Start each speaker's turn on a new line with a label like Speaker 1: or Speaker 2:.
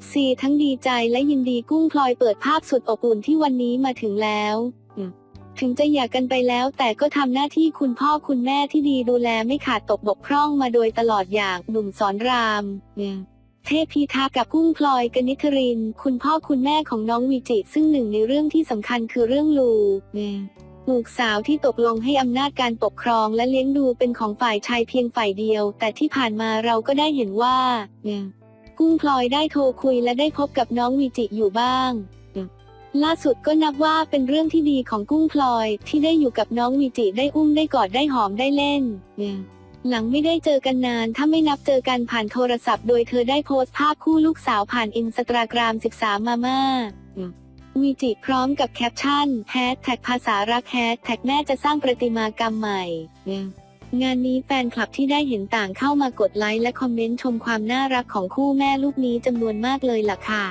Speaker 1: FC ทั้งดีใจและยินดีกุ้งพลอยเปิดภาพสุดอบอุ่นที่วันนี้มาถึงแล้วอืมถึงจะหย่ากันไปแล้ว แต่ก็ทำหน้าที่คุณพ่อคุณแม่ที่ดีดูแลไม่ขาดตกบกพร่องมาโดยตลอดอย่างหนุ่มสอนรามอืมเทพพีทากับกุ้งพลอยกนิธริน คุณพ่อคุณแม่ของน้องวิจิ ซึ่งหนึ่งในเรื่องที่สำคัญคือเรื่องลูอืมลูกสาวที่ตกลงให้อำนาจการปกครองและเลี้ยงดูเป็นของฝ่ายชายเพียงฝ่ายเดียว แต่ที่ผ่านมาเราก็ได้เห็นว่าเนี่ย กุ้งพลอยได้โทรคุยและได้พบกับน้องวีจิอยู่บ้างเนี่ยล่าสุดก็นับว่าเป็นเรื่องที่ดีของกุ้งพลอยที่ได้อยู่กับน้องวีจิได้อุ้มได้กอดได้หอมได้เล่นเนี่ยหลังไม่ได้เจอกันนานถ้าไม่นับเจอกันผ่านโทรศัพท์ โดยเธอได้โพสต์ภาพคู่ลูกสาวผ่านอินสตาแกรม13 มาม่าวีจิพร้อมกับแคปชั่นแฮชแท็กภาษารักแฮชแท็กแม่จะสร้างประติมากรรมใหม่ งานนี้แฟนคลับที่ได้เห็นต่างเข้ามากดไลค์และคอมเมนต์ชมความน่ารักของคู่แม่ลูกนี้จำนวนมากเลยล่ะค่ะ